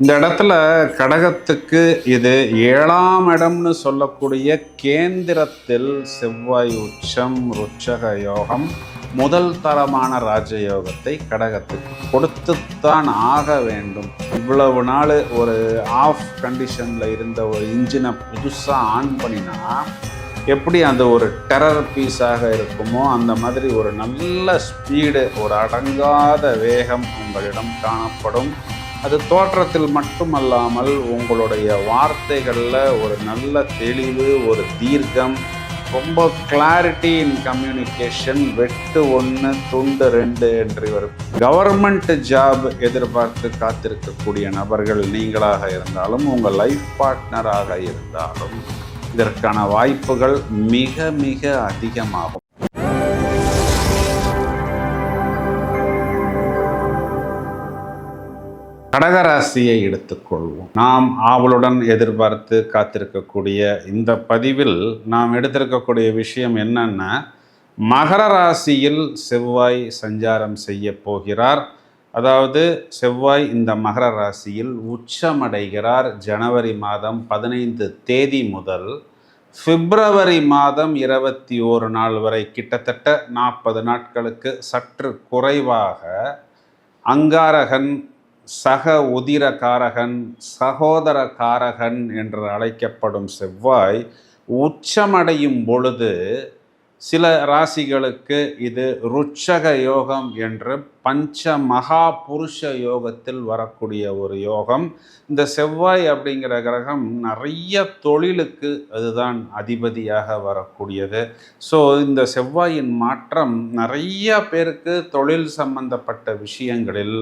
இந்த இடத்துல கடகத்துக்கு இது ஏழாம் இடம்னு சொல்லக்கூடிய கேந்திரத்தில் செவ்வாய் உச்சம் ருச்சக யோகம் முதல் தரமான ராஜயோகத்தை கடகத்துக்கு கொடுத்துத்தான் ஆக வேண்டும். இவ்வளவு நாள் ஒரு ஆஃப் கண்டிஷனில் இருந்த ஒரு இன்ஜினை புதுசாக ஆன் பண்ணினா எப்படி அந்த ஒரு டெரர் பீஸாக இருக்குமோ அந்த மாதிரி ஒரு நல்ல ஸ்பீடு ஒரு அடங்காத வேகம் உங்களிடம் காணப்படும். அது தோற்றத்தில் மட்டுமல்லாமல் உங்களுடைய வார்த்தைகளில் ஒரு நல்ல தெளிவு ஒரு தீர்க்கம் ரொம்ப கிளாரிட்டி இன் கம்யூனிகேஷன் வெட்டு ஒன்று துண்டு ரெண்டு என்று வரும் கவர்மெண்ட் ஜாப் எதிர்பார்த்து காத்திருக்கக்கூடிய நபர்கள் நீங்களாக இருந்தாலும் உங்கள் லைஃப் பார்ட்னராக இருந்தாலும் இதற்கான வாய்ப்புகள் மிக மிக அதிகமாகும். கடகராசியை எடுத்துக்கொள்வோம். நாம் ஆவலுடன் எதிர்பார்த்து காத்திருக்கக்கூடிய இந்த பதிவில் நாம் எடுத்திருக்கக்கூடிய விஷயம் என்னன்னா மகர ராசியில் செவ்வாய் சஞ்சாரம் செய்ய போகிறார். அதாவது செவ்வாய் இந்த மகர ராசியில் உச்சமடைகிறார். ஜனவரி மாதம் பதினைந்து தேதி முதல் பிப்ரவரி மாதம் இருபத்தி ஓரு நாள் வரை கிட்டத்தட்ட நாற்பது நாட்களுக்கு சற்று குறைவாக அங்காரகன் சக உதிர காரகன் சகோதர காரகன் என்று அழைக்கப்படும் செவ்வாய் உச்சமடையும் பொழுது சில ராசிகளுக்கு இது ருச்சக யோகம் என்று பஞ்ச மகா புருஷ யோகத்தில் வரக்கூடிய ஒரு யோகம். இந்த செவ்வாய் அப்படிங்கிற கிரகம் நிறைய தொழிலுக்கு அதுதான் அதிபதியாக வரக்கூடியது. ஸோ இந்த செவ்வாயின் மாற்றம் நிறைய பேருக்கு தொழில் சம்பந்தப்பட்ட விஷயங்களில்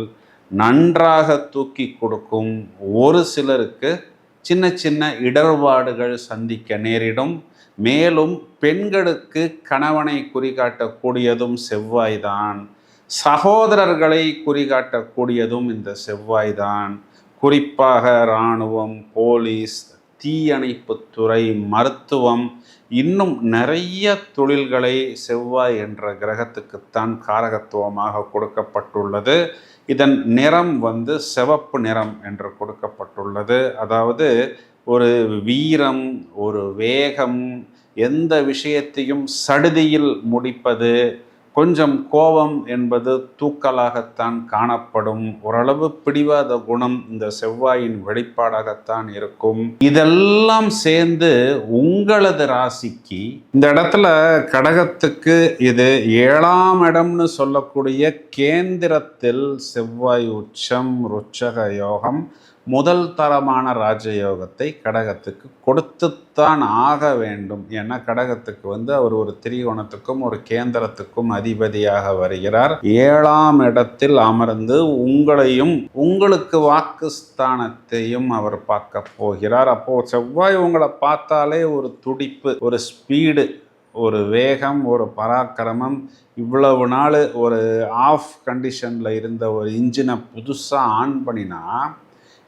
நன்றாக தூக்கி கொடுக்கும் ஒரு சிலருக்கு சின்ன சின்ன இடர்பாடுகள் சந்திக்க நேரிடும். மேலும் பெண்களுக்கு கணவனை குறிகாட்டக்கூடியதும் செவ்வாய்தான். சகோதரர்களை குறிகாட்டக்கூடியதும் இந்த செவ்வாய்தான். குறிப்பாக இராணுவம் போலீஸ் தீயணைப்புத்துறை மருத்துவம் இன்னும் நிறைய தொழில்களை செவ்வாய் என்ற கிரகத்துக்குத்தான் காரகத்துவமாக கொடுக்கப்பட்டுள்ளது. இதன் நிறம் வந்து சிவப்பு நிறம் என்று கொடுக்கப்பட்டுள்ளது. அதாவது ஒரு வீரம் ஒரு வேகம் எந்த விஷயத்தையும் சடுதியில் முடிப்பது கொஞ்சம் கோபம் என்பது தூக்கலாகத்தான் காணப்படும். ஓரளவு பிடிவாத குணம் இந்த செவ்வாயின் வெளிப்பாடாகத்தான் இருக்கும். இதெல்லாம் சேர்ந்து உங்களது ராசிக்கு இந்த இடத்துல கடகத்துக்கு இது ஏழாம் இடம்னு சொல்லக்கூடிய கேந்திரத்தில் செவ்வாய் உச்சம் ருச்சக யோகம் முதல் தரமான ராஜயோகத்தை கடகத்துக்கு கொடுத்துத்தான் ஆக வேண்டும். ஏன்னா கடகத்துக்கு வந்து அவர் ஒரு திரிகோணத்துக்கும் ஒரு கேந்திரத்துக்கும் அதிபதியாக வருகிறார். ஏழாம் இடத்தில் அமர்ந்து உங்களையும் உங்களுக்கு வாக்குஸ்தானத்தையும் அவர் பார்க்க போகிறார். அப்போ செவ்வாய் உங்களை பார்த்தாலே ஒரு துடிப்பு ஒரு ஸ்பீடு ஒரு வேகம் ஒரு பராக்கிரமம். இவ்வளவு நாள் ஒரு ஆஃப் கண்டிஷனில் இருந்த ஒரு இன்ஜினை புதுசாக ஆன் பண்ணினா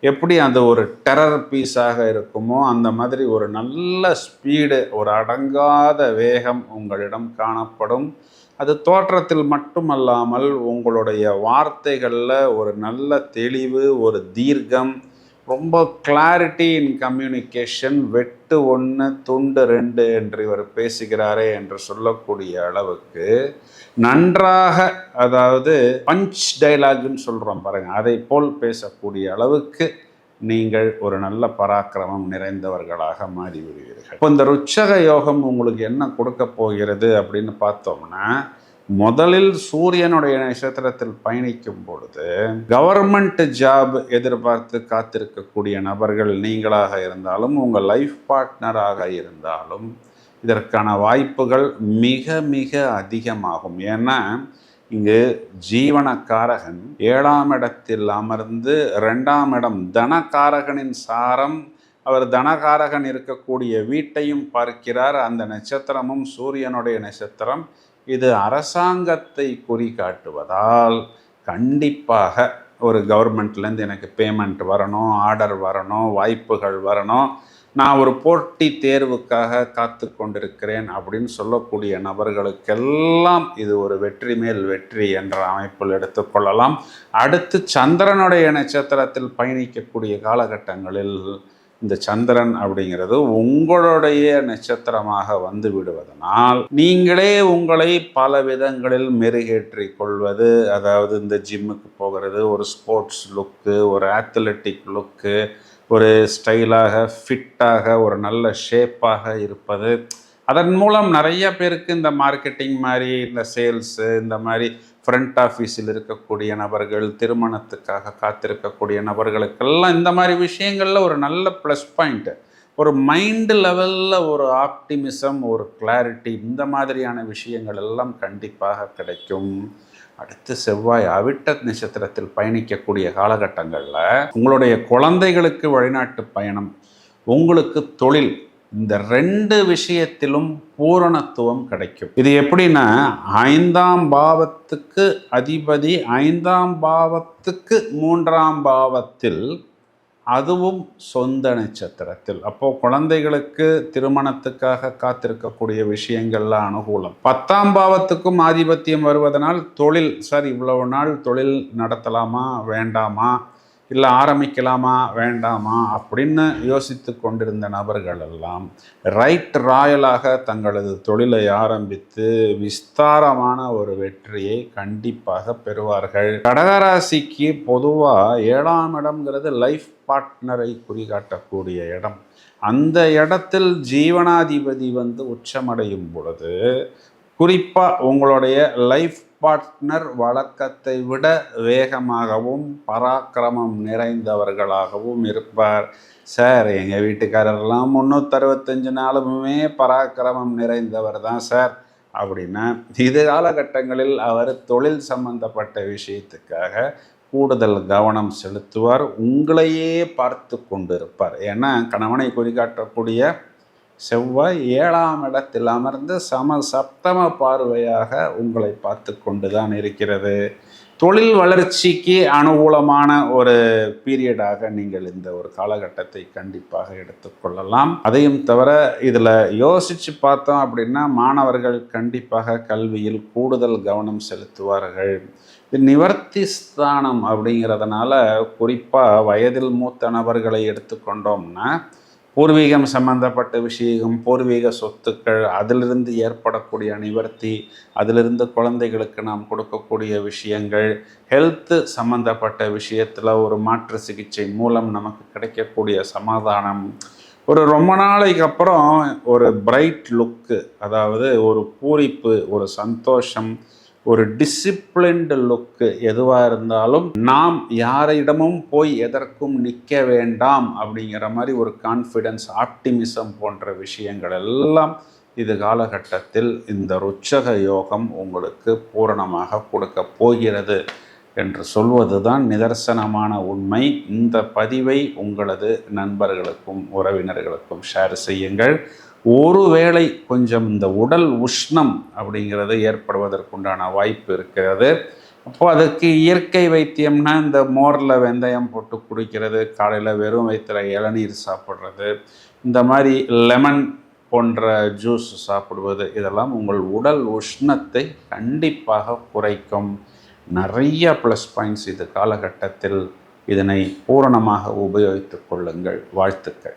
எப்படி அந்த ஒரு டெரர் பீஸாக இருக்குமோ அந்த மாதிரி ஒரு நல்ல ஸ்பீடு ஒரு அடங்காத வேகம் உங்களிடம் காணப்படும். அது தோற்றத்தில் மட்டுமல்லாமல் உங்களுடைய வார்த்தைகளில் ஒரு நல்ல தெளிவு ஒரு தீர்க்கம் ரொம்ப கிளாரிட்டி இன் கம்யூனிகேஷன் வெட்டு ஒன்று துண்டு ரெண்டு என்று இவர் பேசுகிறாரே என்று சொல்லக்கூடிய அளவுக்கு நன்றாக அதாவது பஞ்ச் டைலாக்னு சொல்கிறோம் பாருங்கள் அதை போல் பேசக்கூடிய அளவுக்கு நீங்கள் ஒரு நல்ல பராக்கிரமம் நிறைந்தவர்களாக மாறிவிடுவீர்கள். இப்போ இந்த ருச்சக யோகம் உங்களுக்கு என்ன கொடுக்க போகிறது அப்படின்னு பார்த்தோம்னா முதலில் சூரியனுடைய நட்சத்திரத்தில் பயணிக்கும் பொழுது கவர்மெண்ட் ஜாப் எதிர்பார்த்து காத்திருக்கக்கூடிய நபர்கள் நீங்களாக இருந்தாலும் உங்கள் லைஃப் பார்ட்னராக இருந்தாலும் இதற்கான வாய்ப்புகள் மிக மிக அதிகமாகும். ஏன்னா இங்கு ஜீவனக்காரகன் ஏழாம் இடத்தில் அமர்ந்து ரெண்டாம் இடம் தனக்காரகனின் சாரம் அவர் தனகாரகன் இருக்கக்கூடிய வீட்டையும் பார்க்கிறார். அந்த நட்சத்திரமும் சூரியனுடைய நட்சத்திரம். இது அரசாங்கத்தை குறிகாட்டுவதால் கண்டிப்பாக ஒரு கவர்மெண்ட்லேருந்து எனக்கு பேமெண்ட் வரணும் ஆர்டர் வரணும் வாய்ப்புகள் வரணும். நான் ஒரு போட்டி தேர்வுக்காக காத்து கொண்டிருக்கிறேன் அப்படின்னு சொல்லக்கூடிய நபர்களுக்கெல்லாம் இது ஒரு வெற்றி மேல் வெற்றி என்ற அமைப்பில் எடுத்துக்கொள்ளலாம் அடுத்து சந்திரனுடைய நட்சத்திரத்தில் பயணிக்கக்கூடிய காலகட்டங்களில் இந்த சந்திரன் அப்படிங்கிறது உங்களுடைய நட்சத்திரமாக வந்து விடுவதனால் நீங்களே உங்களை பல விதங்களில் மெருகேற்றி கொள்வது அதாவது இந்த ஜிம்முக்கு போகிறது ஒரு ஸ்போர்ட்ஸ் லுக்கு ஒரு ஆத்லெட்டிக் லுக்கு ஒரு ஸ்டைலாக ஃபிட்டாக ஒரு நல்ல ஷேப்பாக இருப்பது. அதன் மூலம் நிறைய பேருக்கு இந்த மார்க்கெட்டிங் மாதிரி இந்த சேல்ஸு இந்த மாதிரி ஃப்ரண்ட் ஆஃபீஸில் இருக்கக்கூடிய நபர்கள் திருமணத்துக்காக காத்திருக்கக்கூடிய நபர்களுக்கெல்லாம் இந்த மாதிரி விஷயங்களில் ஒரு நல்ல ப்ளஸ் பாயிண்ட்டு ஒரு மைண்டு லெவலில் ஒரு ஆப்டிமிசம் ஒரு கிளாரிட்டி இந்த மாதிரியான விஷயங்கள் எல்லாம் கண்டிப்பாக கிடைக்கும். அடுத்து செவ்வாய் அவிட்ட நட்சத்திரத்தில் பயணிக்கக்கூடிய காலகட்டங்களில் உங்களுடைய குழந்தைகளுக்கு வழிநாட்டு பயணம் உங்களுக்கு தொழில் இந்த ரெண்டு விஷயத்திலும் பூரணத்துவம் கிடைக்கும். இது எப்படின்னா ஐந்தாம் பாவத்துக்கு அதிபதி ஐந்தாம் பாவத்துக்கு மூன்றாம் பாவத்தில் அதுவும் சொந்த நட்சத்திரத்தில். அப்போ குழந்தைகளுக்கு திருமணத்துக்காக காத்திருக்கக்கூடிய விஷயங்கள்லாம் அனுகூலம். பத்தாம் பாவத்துக்கும் ஆதிபத்தியம் வருவதனால் தொழில் சார் இவ்வளவு நாள் தொழில் நடத்தலாமா வேண்டாமா? இல்லை ஆரம்பிக்கலாமா வேண்டாமா அப்படின்னு யோசித்து கொண்டிருந்த நபர்கள் எல்லாம் ரைட் ராயலாக தங்களது தொழிலை ஆரம்பித்து விஸ்தாரமான ஒரு வெற்றியை கண்டிப்பாக பெறுவார்கள். கடகராசிக்கு பொதுவாக ஏழாம் இடம்ங்கிறது லைஃப் பார்ட்னரை குறிகாட்டக்கூடிய இடம். அந்த இடத்தில் ஜீவனாதிபதி வந்து உச்சமடையும் பொழுது குறிப்பாக உங்களுடைய லைஃப் பார்ட்னர் வழக்கத்தை விட வேகமாகவும் பராக்கிரமம் நிறைந்தவர்களாகவும் இருப்பார். சார் எங்கள் வீட்டுக்காரர்லாம் முந்நூற்றறுபத்தஞ்சு நாளுமே பராக்கிரமம் நிறைந்தவர் தான் சார். அப்படின்னா இது காலகட்டங்களில் அவர் தொழில் சம்பந்தப்பட்ட விஷயத்துக்காக கூடுதல் கவனம் செலுத்துவார். உங்களையே பார்த்து கொண்டு இருப்பார் ஏன்னா கணவனை குறிகாட்டக்கூடிய செவ்வாய் ஏழாம் இடத்தில் அமர்ந்து சம சப்தம பார்வையாக உங்களை பார்த்து கொண்டு தான் இருக்கிறது. தொழில் வளர்ச்சிக்கு அனுகூலமான ஒரு பீரியடாக நீங்கள் இந்த ஒரு காலகட்டத்தை கண்டிப்பாக எடுத்துக்கொள்ளலாம் அதையும் தவிர இதில் யோசித்து பார்த்தோம் அப்படின்னா மாணவர்கள் கண்டிப்பாக கல்வியில் கூடுதல் கவனம் செலுத்துவார்கள். இது நிவர்த்தி ஸ்தானம் அப்படிங்கிறதுனால குறிப்பாக வயதில் மூத்த நபர்களை எடுத்துக்கொண்டோம்னா பூர்வீகம் சம்பந்தப்பட்ட விஷயம் பூர்வீக சொத்துக்கள் அதிலிருந்து ஏற்படக்கூடிய நிவர்த்தி அதிலிருந்து குழந்தைகளுக்கு நாம் கொடுக்கக்கூடிய விஷயங்கள் ஹெல்த்து சம்பந்தப்பட்ட விஷயத்தில் ஒரு மாற்று சிகிச்சை மூலம் நமக்கு கிடைக்கக்கூடிய சமாதானம். ஒரு ரொம்ப நாளைக்கு அப்புறம் ஒரு பிரைட் லுக்கு அதாவது ஒரு பூரிப்பு ஒரு சந்தோஷம் ஒரு டிசிப்ளின்டு லுக்கு எதுவாக இருந்தாலும் நாம் யாரிடமும் போய் எதற்கும் நிற்க வேண்டாம் அப்படிங்கிற மாதிரி ஒரு கான்ஃபிடென்ஸ் ஆப்டிமிசம் போன்ற விஷயங்கள் எல்லாம் இது காலகட்டத்தில் இந்த ருச்சக யோகம் உங்களுக்கு பூரணமாக கொடுக்க போகிறது என்று சொல்வது தான் நிதர்சனமான உண்மை. இந்த பதிவை உங்களது நண்பர்களுக்கும் உறவினர்களுக்கும் ஷேர் செய்யுங்கள். ஒருவேளை கொஞ்சம் இந்த உடல் உஷ்ணம் அப்படிங்கிறது ஏற்படுவதற்குண்டான வாய்ப்பு இருக்கிறது. அப்போ அதுக்கு இயற்கை வைத்தியம்னா இந்த மோரில் வெந்தயம் போட்டு குடிக்கிறது காலையில் வெறும் வயிற்றுல இளநீர் சாப்பிட்றது இந்த மாதிரி லெமன் போன்ற ஜூஸ் சாப்பிடுவது இதெல்லாம் உங்கள் உடல் உஷ்ணத்தை கண்டிப்பாக குறைக்கும். நிறைய ப்ளஸ் பாயிண்ட்ஸ் இது காலகட்டத்தில் இதனை பூரணமாக உபயோகித்து கொள்ளுங்கள். வாழ்த்துக்கள்.